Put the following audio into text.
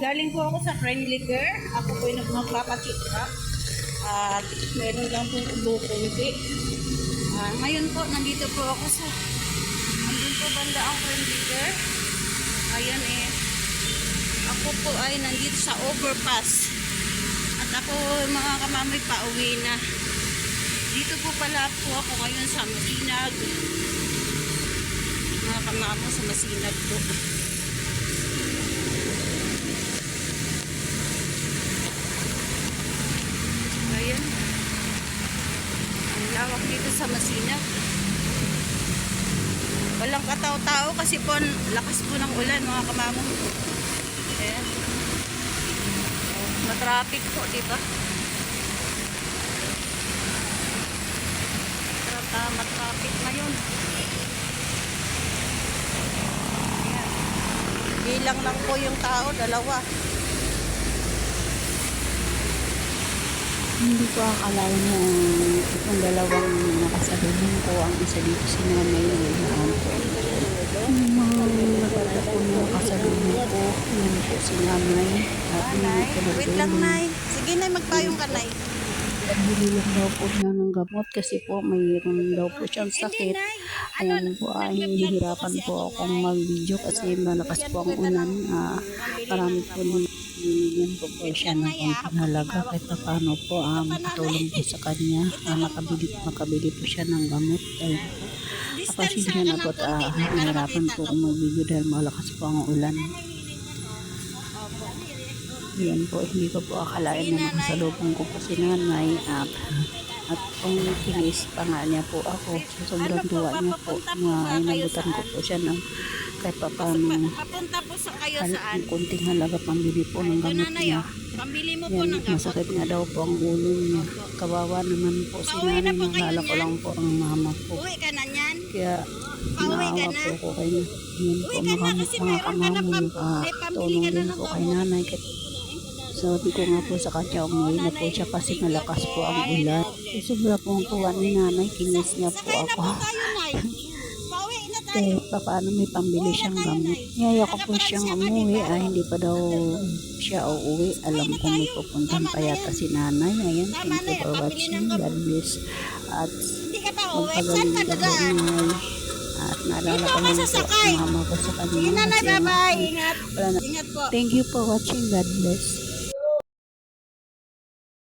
galing po ako sa friendly care. Ako po yung magpapacheck up. At meron lang po ubo kunti. Ah, ngayon po, nandito po ako sa andun po banda ang friendly care. Ayan eh. Ako po ay nandito sa overpass. At ako mga kamamoy pauwi na. Dito po pala po ako ngayon sa Masinag. Mga kamamo sa Masinag po. Ayan. Ang lawak dito sa Masinag. Walang katao-tao kasi po lakas po ng ulan mga kamamo. Ayan. Matraffic po, di ba? Trata, matraffic ngayon. Ayan. Bilang lang po yung tao, dalawa. Hindi ko akalain na itong dalawang nakasalubong ko ang isa dito si nanay na yun po. Yung mga nagkata po na nakasalubong ko, yan po si nanay. At hindi ko na Wait lang, Nay. Sige, Nay, magpayong ka, Nay. Bili lang daw po siya ng gamot kasi po mayroon daw po siyang sakit. Ayan po ay hihirapan po akong mag-video kasi malakas po ang ulan. Ah, marami po din binigyan po po siya ng konting halaga kahit pa paano po ah, makatulong po sa kanya. Ah, makabili, makabili po siya ng gamot. Ay, Kapasensya na po at ah, nahihirapan po akong mag-video dahil malakas po ang ulan. Yan po, hindi ko po akalain na nakasalubong ko po si nanay at at kung tinis pa nga niya po ako sa sobrang tuwa niya po na inabutan ko po siya ng kahit pa paano Papunta po sa kayo saan? kunting halaga pambili po ng gamot niya. Pambili mo po ng gamot. masakit nga daw po ang ulo niya. Kawawa naman po si nanay. po kayo Naalala ko lang po ang mama ko. Uwi ka na niyan. Kaya Pauwi ka naawa na. po ko kay yan po Uwi ka na mga, kasi mga mayroon ka na kamamon pam- may pambili tulong din po kay nanay. Kaya sabi ko nga po sa kanya, umuwi na po siya kasi malakas po ang ulan. Sobra pong tuwa ni nanay, kinis niya po na ako. na. Kahit pa paano may pambili siyang gamot. Niyaya ko po siyang umuwi, ay hindi pa daw siya uuwi. Alam ko may pupuntahan pa yata si nanay. Ayan, thank you for watching. God bless. At Hindi magpagaling ka po. At naalala ko lang po mama ko sa. Sige, Nanay, Kasi bye-bye. Ingat. Na. Ingat po. Thank you for watching. God bless.